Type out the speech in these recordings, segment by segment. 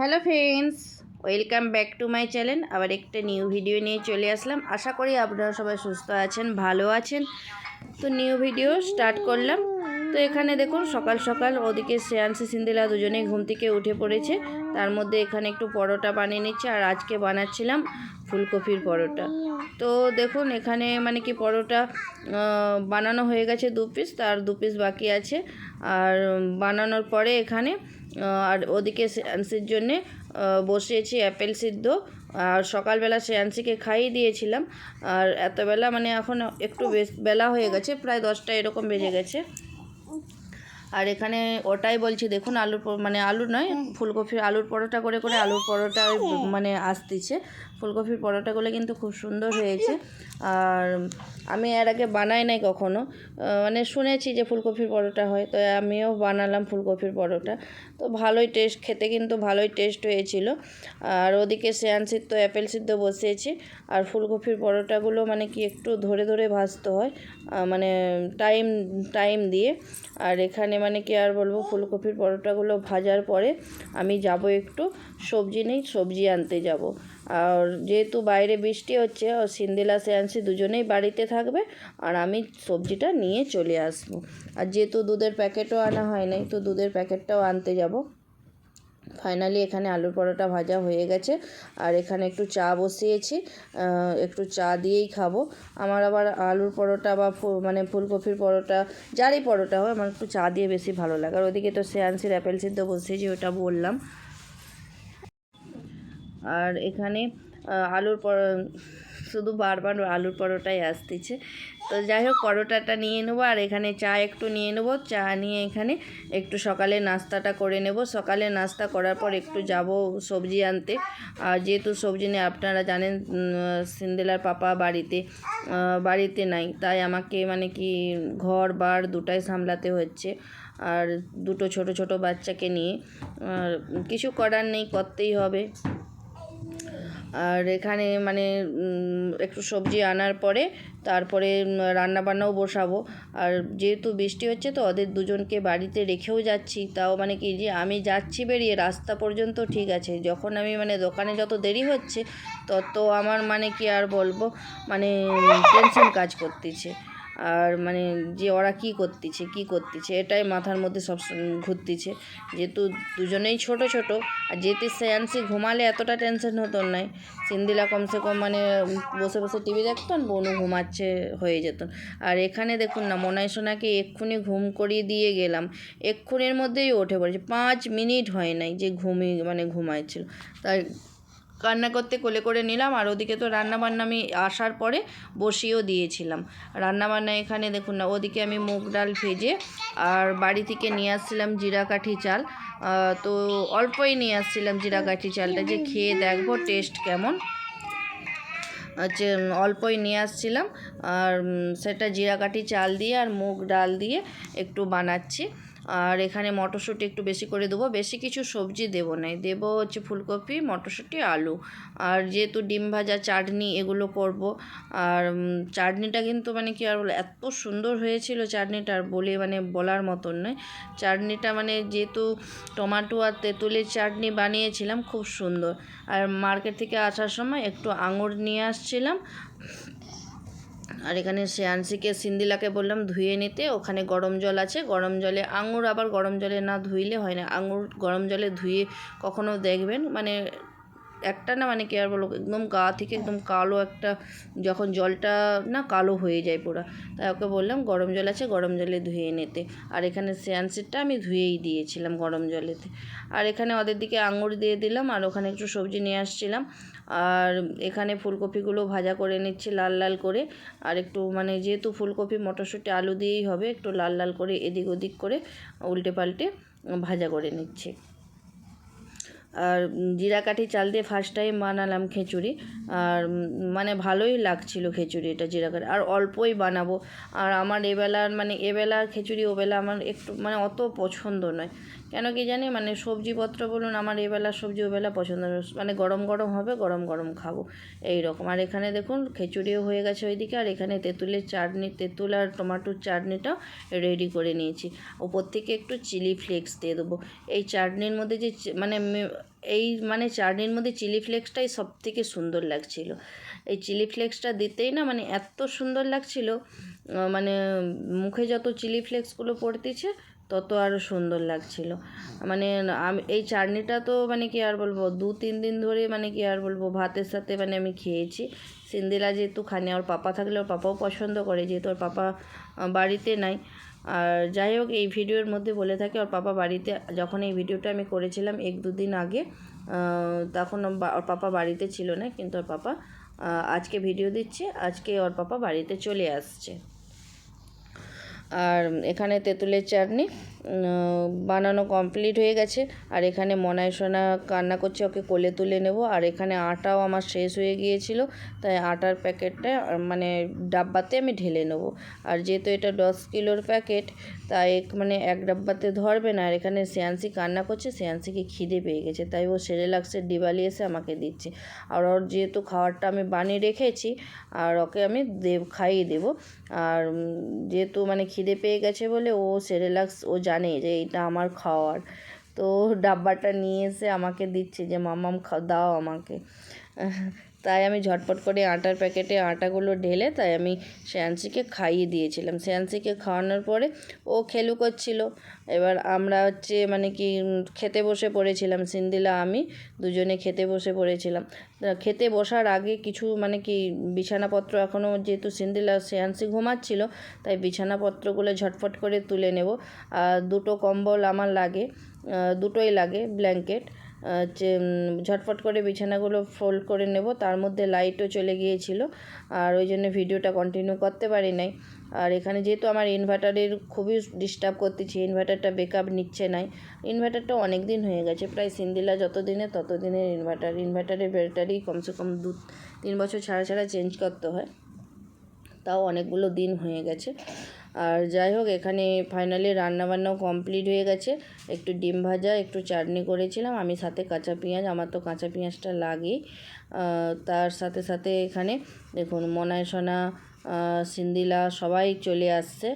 Hello friends, welcome back to my channel. আবার একটা new video নিয়ে চলে আসলাম। আশা করি আপনারা সবাই সুস্থ আছেন, ভালো আছেন। তো নিউ ভিডিও স্টার্ট করলাম। তো এখানে দেখুন, সকাল সকাল ওদিকে শ্রেয়াংশী সিন্দিলা দুজনেই ঘুম থেকে উঠে পড়েছে। তার মধ্যে এখানে একটু পরোটা বানিয়ে নিচ্ছে আর আজকে বানাচ্ছিলাম ফুলকপির পরোটা। তো দেখুন, এখানে মানে কি পরোটা বানানো হয়ে গেছে দু পিস তার দু পিস বাকি আছে। আর বানানোর পরে এখানে আর ওদিকে শ্রেয়াংশীর জন্যে বসেছি বসিয়েছি অ্যাপেল সিদ্ধ। আর সকালবেলা শ্রেয়াংশীকে খাইয়ে দিয়েছিলাম। আর এতবেলা মানে এখন একটু বেশ বেলা হয়ে গেছে প্রায় দশটা এরকম বেজে গেছে। আর এখানে ওটাই বলছি দেখুন আলুর মানে আলু নয় ফুলকপির আলুর পরোটা করে করে আলুর পরোটা মানে আসতেছে। ফুলকপির পরোটাগুলো কিন্তু খুব সুন্দর হয়েছে। আর আমি এর আগে বানাই নাই কখনো। মানে শুনেছি যে ফুলকপির পরোটা হয়, তো আমিও বানালাম ফুলকপির পরোটা। তো ভালোই টেস্ট, খেতে কিন্তু ভালোই টেস্ট হয়েছিল। আর ওদিকে শ্যান সিদ্ধ, অ্যাপেল সিদ্ধ বসিয়েছি। আর ফুলকপির পরোটাগুলো মানে কি একটু ধরে ধরে ভাজতে হয় মানে টাইম টাইম দিয়ে। আর এখানে মানে কি আর বলব, ফুলকপির পরোটাগুলো ভাজার পরে আমি যাব একটু সবজি নেই, সবজি আনতে যাব। আর যেহেতু বাইরে বৃষ্টি হচ্ছে, ও সিন্দিলা সেয়ান্সি দুজনেই বাড়িতে থাকবে আর আমি সবজিটা নিয়ে চলে আসব। আর যেহেতু দুধের প্যাকেটও আনা হয় নাই তো দুধের প্যাকেটটাও আনতে যাব। ফাইনালি এখানে আলুর পরোটা ভাজা হয়ে গেছে আর এখানে একটু চা বসিয়েছি একটু চা দিয়েই খাব। আমার আবার আলুর পরোটা বা মানে ফুলকপির পরোটা, যারই পরোটা হয় আমার একটু চা দিয়ে বেশি ভালো লাগে। আর ওদিকে তো শ্রেয়াংশীর অ্যাপেল সিদ্ধ বসিয়েছি, ওটা বললাম। আর এখানে আলুর পর, শুধু বারবার আলুর পরোটাই আসতেছে। তো যাই হোক, পরোটাটা নিয়ে নেব আর এখানে চা একটু নিয়ে নেব। চা নিয়ে এখানে একটু সকালে নাস্তাটা করে নেব। সকালে নাস্তা করার পর একটু যাব সবজি আনতে। আর যেহেতু সবজি নিয়ে আপনারা জানেন সিন্দেলার পাপা বাড়িতে বাড়িতে নাই। তাই আমাকে মানে কি ঘর, বার দুটাই সামলাতে হচ্ছে। আর দুটো ছোট ছোট বাচ্চাকে নিয়ে, আর কিছু করার নেই, করতেই হবে। আর এখানে মানে একটু সবজি আনার পরে তারপরে রান্না বান্নাও বসাবো। আর যেহেতু বৃষ্টি হচ্ছে তো ওদের দুজনকে বাড়িতে রেখেও যাচ্ছি। তাও মানে কি যে আমি যাচ্ছি বেরিয়ে রাস্তা পর্যন্ত ঠিক আছে। যখন আমি মানে দোকানে যত দেরি হচ্ছে, তত আমার মানে কি আর বলব মানে টেনশন কাজ করতেছে। আর মানে যে ওরা কী করতেছে কী করতেছে, এটাই মাথার মধ্যে সব ঘুরতেছে। যেহেতু দুজনেই ছোট ছোট, আর যেতে সেয়ান্সি ঘুমালে এতটা টেনশন হতো নাই সিন্দিলা কমসে কম মানে বসে বসে টিভি দেখতেন বনু ঘুমাচ্ছে হয়ে যেত। আর এখানে দেখুন না, মনাই সোনাকে এক্ষুনি ঘুম করিয়ে দিয়ে গেলাম। এক্ষুনির মধ্যেই উঠে পড়েছে। পাঁচ মিনিট হয় নাই যে ঘুমিয়ে মানে ঘুমাইছিল। তাই কান্না করতে কোলে করে নিলাম আর ওদিকে তো রান্নাবান্না আমি আসার পরে বসিয়েও দিয়েছিলাম। রান্নাবান্না এখানে দেখুন না, ওদিকে আমি মুগ ডাল ভেজে আর বাড়ি থেকে নিয়ে আসছিলাম জিরা কাঠি চাল। তো অল্পই নিয়ে আসছিলাম জিরা কাঠি চালটা যে খেয়ে দেখব টেস্ট কেমন। হচ্ছে অল্পই নিয়ে আসছিলাম আর সেটা জিরা কাঠি চাল দিয়ে আর মুগ ডাল দিয়ে একটু বানাচ্ছি। আর এখানে মটরশুঁটি একটু বেশি করে দেবো। বেশি কিছু সবজি দেবো নাই। দেবো হচ্ছে ফুলকপি, মটরশুঁটি, আলু। আর যেহেতু ডিম ভাজা, চাটনি এগুলো করব। আর চাটনিটা কিন্তু মানে কি আর বলে, এত সুন্দর হয়েছিল চাটনিটা আর বলে মানে বলার মতন নয়। চাটনিটা মানে যেহেতু টমাটো আর তেঁতুলের চাটনি বানিয়েছিলাম, খুব সুন্দর। আর মার্কেট থেকে আসার সময় একটু আঙুর নিয়ে আসছিলাম। আর এখানে শ্রেয়াংশীকে সিন্দিলাকে বললাম, ধুয়ে নিতে, ওখানে গরম জল আছে। গরম জলে আঙুর আবার গরম জলে না ধুইলে হয় না। আঙুর গরম জলে ধুয়ে কখনো দেখবেন? মানে একটা না মানে কি আর বলব, একদম গা থেকে একদম কালো একটা, যখন জলটা না কালো হয়ে যায় পুরো, তাই ওকে বললাম, গরম জল আছে, গরম জলে ধুয়ে নিতে আর এখানে শ্যানসিটটা আমি ধুয়েই দিয়েছিলাম গরম জলেতে। আর এখানে ওদের দিকে আঙুর দিয়ে দিলাম, আর ওখানে একটু সবজি নিয়ে আসছিলাম। আর এখানে ফুলকপিগুলো ভাজা করে নিচ্ছি লাল লাল করে। আর একটু মানে যেহেতু ফুলকপি, মটরশুঁটি, আলু দিয়েই হবে, একটু লাল লাল করে এদিক ওদিক করে উল্টে পাল্টে ভাজা করে নিচ্ছি। আর জিরা কাঠি চাল দিয়ে ফার্স্ট টাইম বানালাম খিচুড়ি। আর মানে ভালোই লাগছিল খিচুড়ি এটা জিরা কাঠি আর অল্পই বানাবো। আর আমার এবেলার মানে এবেলার খিচুড়ি, ওবেলা আমার একটু মানে অত পছন্দ নয়। কেন কি জানি মানে সবজিপত্র বলুন, আমার এবেলা সবজি, ওবেলা পছন্দ। মানে গরম গরম হবে, গরম গরম খাব। এই রকম আর এখানে দেখুন, খিচুড়িও হয়ে গেছে ওইদিকে। আর এখানে তেঁতুলের চাটনি, তেঁতুল আর টমাটোর চাটনিটাও রেডি করে নিয়েছি। ওপর থেকে একটু চিলি ফ্লেক্স দিয়ে দেবো। এই চাটনির মধ্যে যে মানে এই মানে চাটনির মধ্যে চিলি ফ্লেক্সটাই সব থেকে সুন্দর লাগছিল। এই চিলি ফ্লেক্সটা দিতেই না মানে এত সুন্দর লাগছিল মানে মুখে যত চিলি ফ্লেক্সগুলো পড়তেছে তত আরও সুন্দর লাগছিল। মানে আমি, এই চাটনিটা তো মানে কি আর বলব দু তিন দিন ধরে মানে কি আর বলব, ভাতের সাথে মানে আমি খেয়েছি। সিন্দিলা যেহেতু খানে, ওর পাপা থাকলে ওর পাপাও পছন্দ করে, যেহেতু ওর পাপা বাড়িতে নাই। আর যাই হোক, এই ভিডিওর মধ্যে বলে থাকে, ওর পাপা বাড়িতে, যখন এই ভিডিওটা আমি করেছিলাম এক দুদিন আগে তখন ওর পাপা বাড়িতে ছিল না, কিন্তু ওর পাপা আজকে ভিডিও দিচ্ছে, আজকে ওর পাপা বাড়িতে চলে আসছে। আর এখানে তেঁতুলের চাটনি। বানানো কমপ্লিট হয়ে গেছে। আর এখানে মনায় সোনা কান্না করছে, ওকে কোলে তুলে নেব। আর এখানে আটাও আমার শেষ হয়ে গিয়েছিল, তাই আটার প্যাকেটটা মানে ডাব্বাতে আমি ঢেলে নেব। আর যেহেতু এটা দশ কিলোর প্যাকেট, তাই মানে এক ডাব্বাতে ধরবে না। আর এখানে শ্রেয়ান্সি কান্না করছে শ্রেয়ান্সিকে খিদে পেয়ে গেছে, তাই ও সেরেলাক্সের ডিবালি এসে আমাকে দিচ্ছে। আর ওর যেহেতু খাবারটা আমি বানিয়ে রেখেছি, আর ওকে আমি দেব, খাইয়ে দেবো। আর যেহেতু মানে খিদে পেয়ে গেছে বলে ও সেরেলাক্স, ও জানে যে এটা আমার খাওয়ার। তো ডাব্বাটা নিয়ে এসে আমাকে দিচ্ছে যে, মামাম খা দাও আমাকে। তাই আমি ঝটপট করে আটার প্যাকেটে আটাগুলো ঢেলে তাই আমি শ্যান্সিকে খাইয়ে দিয়েছিলাম। শ্যান্সিকে খাওয়ানোর পরে ও খেলু করছিল। এবার আমরা হচ্ছে মানে কি খেতে বসে পড়েছিলাম, সিন্দিলা, আমি দুজনে খেতে বসে পড়েছিলাম। খেতে বসার আগে কিছু মানে কি বিছানাপত্র এখনও যেহেতু সিন্দিলা শ্রেয়ান্সি ঘুমাচ্ছিল, তাই বিছানাপত্রগুলো ঝটফট করে তুলে নেব। আর দুটো কম্বল আমার লাগে দুটোই লাগে, ব্ল্যাঙ্কেট। ঝটফট করে বিছানাগুলো ফোল্ড করে নেব। তার মধ্যে লাইটও চলে গিয়েছিল। আর ওই জন্য ভিডিওটা কন্টিনিউ করতে পারি নাই। আর এখানে যেহেতু আমার ইনভার্টারের খুবই ডিস্টার্ব করতেছি ইনভার্টারটা বেকআপ নিচ্ছে নাই। ইনভার্টারটা অনেক দিন হয়ে গেছে। প্রায় সিন্দিলা তত দিনের ইনভার্টার ইনভার্টারের ব্যাটারি কমসে কম দু, তিন বছর ছাড়া ছাড়া চেঞ্জ করতে হয়। তাও অনেকগুলো দিন হয়ে গেছে। আর যাই হোক, এখানে ফাইনালি রান্নাবান্নাও কমপ্লিট হয়ে গেছে। একটু ডিম ভাজা, একটু চাটনি করেছিলাম। আমি সাথে কাঁচা পেঁয়াজ, আমার তো কাঁচা পেঁয়াজটা লাগেই। তার সাথে সাথে এখানে দেখুন, মনায় সোনা সিন্দিলা সবাই চলে আসছে।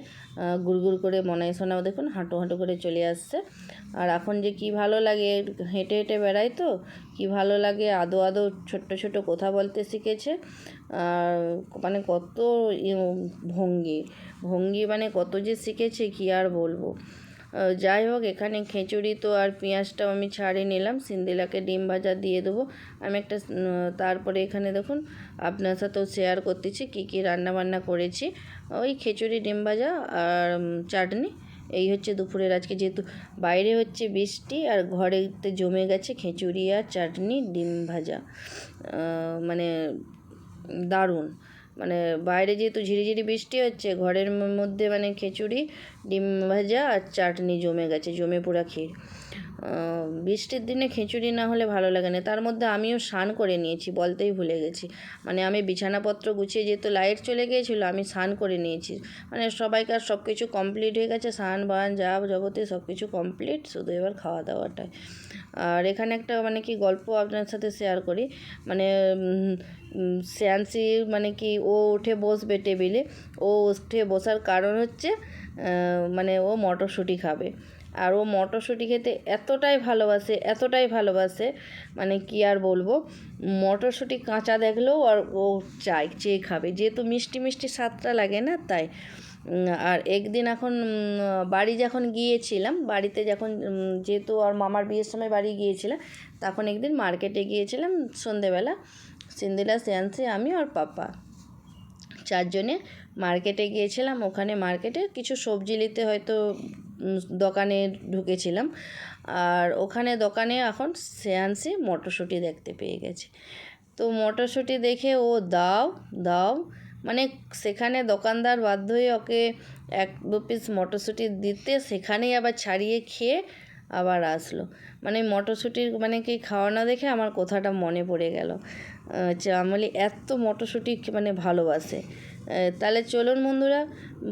গুড় গুড় করে মনে সোনাও দেখুন, হাঁটু হাঁটু করে চলে আসছে। আর এখন যে কি ভালো লাগে, হেঁটে হেঁটে বেড়াই তো, কি ভালো লাগে, আদো আদো ছোট্ট ছোট কথা বলতে শিখেছে। আর মানে কত ভঙ্গি। ভঙ্গি মানে কত যে শিখেছে, কি আর বলব? যাই হোক, এখানে খিচুড়ি তো আর পেঁয়াজটাও আমি ছাড়িয়ে নিলাম। সিন্দিলাকে ডিম ভাজা দিয়ে দেবো। আমি একটা তারপরে এখানে দেখুন, আপনার সাথেও শেয়ার করতেছি, কী কী রান্না বান্না করেছি। ওই খিচুড়ি, ডিম ভাজা আর চাটনি। এই হচ্ছে দুপুরের আজকে, যেহেতু বাইরে হচ্ছে বৃষ্টি আর ঘরেতে জমে গেছে খিচুড়ি আর চাটনি, ডিম ভাজা। মানে দারুণ। মানে বাইরে যেহেতু ঝিরিঝিরি বৃষ্টি হচ্ছে, ঘরের মধ্যে মানে খিচুড়ি, ডিম ভাজা আর চাটনি জমে গেছে, জমে পুরা ক্ষীর। বৃষ্টির দিনে খিচুড়ি না হলে ভালো লাগে না। তার মধ্যে আমিও স্নান করে নিয়েছি, বলতেই ভুলে গেছি। মানে আমি বিছানাপত্র গুছিয়ে যেহেতু লাইট চলে গিয়েছিল, আমি স্নান করে নিয়েছি। মানে সবাইকার সব কিছু কমপ্লিট হয়ে গেছে, স্নান, বান, যা যাবতীয় সব কিছু কমপ্লিট শুধু এবার খাওয়া দাওয়াটাই। আর এখানে একটা মানে কি গল্প আপনার সাথে শেয়ার করি। মানে শ্যান্সি মানে কি ও উঠে বসবে টেবিলে ও উঠে বসার কারণ হচ্ছে মানে ও মটরশুঁটি খাবে। আর ও মটরশুঁটি খেতে এতটাই ভালোবাসে এতটাই ভালোবাসে মানে কি আর বলব? মটরশুঁটি কাঁচা দেখলেও আর ও চাই, চেয়ে খাবে। যেহেতু মিষ্টি মিষ্টি স্বাদটা লাগে না, তাই। আর একদিন এখন বাড়ি যখন গিয়েছিলাম, বাড়িতে যখন যেহেতু আর মামার বিয়ের সময় বাড়ি গিয়েছিলাম, তখন একদিন মার্কেটে গিয়েছিলাম সন্ধেবেলা, সিন্দিলা শ্রেয়ান্সি আমি আর পাপা। চারজনে মার্কেটে গিয়েছিলাম, ওখানে মার্কেটে কিছু সবজি নিতে হয়তো দোকানে ঢুকেছিলাম। আর ওখানে দোকানে এখন শ্রেয়ান্সি মটরশুঁটি দেখতে পেয়ে গেছে। তো মটরশুঁটি দেখে ও দাও দাও। মানে সেখানে দোকানদার বাধ্য হয়ে ওকে এক দু পিস মটরশুঁটি দিতে সেখানেই আবার ছাড়িয়ে খেয়ে আবার আসলো। মানে মটরশুঁটির মানে কি খাওয়ানো দেখে আমার কথাটা মনে পড়ে গেল। আচ্ছা আমি এত মটরশুঁটি মানে ভালোবাসে। তাহলে চলুন বন্ধুরা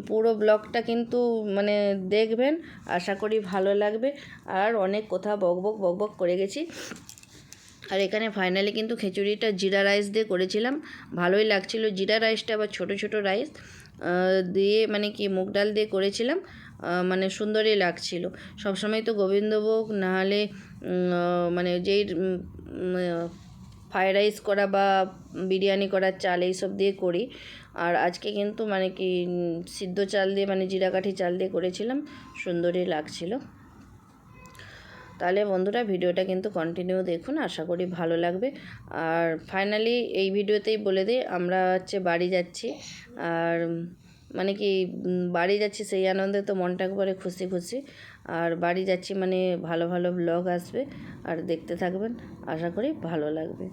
পুরো ব্লগটা কিন্তু মানে দেখবেন আশা করি ভালো লাগবে। আর অনেক কথা বকবক বকবক করে গেছি। আর এখানে ফাইনালি কিন্তু খিচুড়িটা জিরা রাইস দিয়ে করেছিলাম। ভালোই লাগছিল জিরা রাইসটা আবার ছোট ছোট রাইস দিয়ে মানে কি মুগ ডাল দিয়ে করেছিলাম মানে সুন্দরই লাগছিল। সবসময় তো গোবিন্দভোগ উম, আহ, মানে যেই ফ্রায়েড রাইস করা বা বিরিয়ানি করার চাল এইসব দিয়ে করি। আর আজকে কিন্তু মানে কি সিদ্ধ চাল দিয়ে মানে জিরাকাঠি চাল দিয়ে করেছিলাম, সুন্দরই লাগছিল। তাহলে বন্ধুরা ভিডিওটা কিন্তু কন্টিনিউ দেখুন, আশা করি ভালো লাগবে। আর ফাইনালি এই ভিডিওতেই বলে দিই, আমরা হচ্ছে বাড়ি যাচ্ছি। আর মানে কি বাড়ি যাচ্ছি সেই আনন্দে তো মনটা একবারে খুশি খুশি। আর বাড়ি যাচ্ছি মানে ভালো ভালো ব্লগ আসবে, আর দেখতে থাকবেন। আশা করি ভালো লাগবে।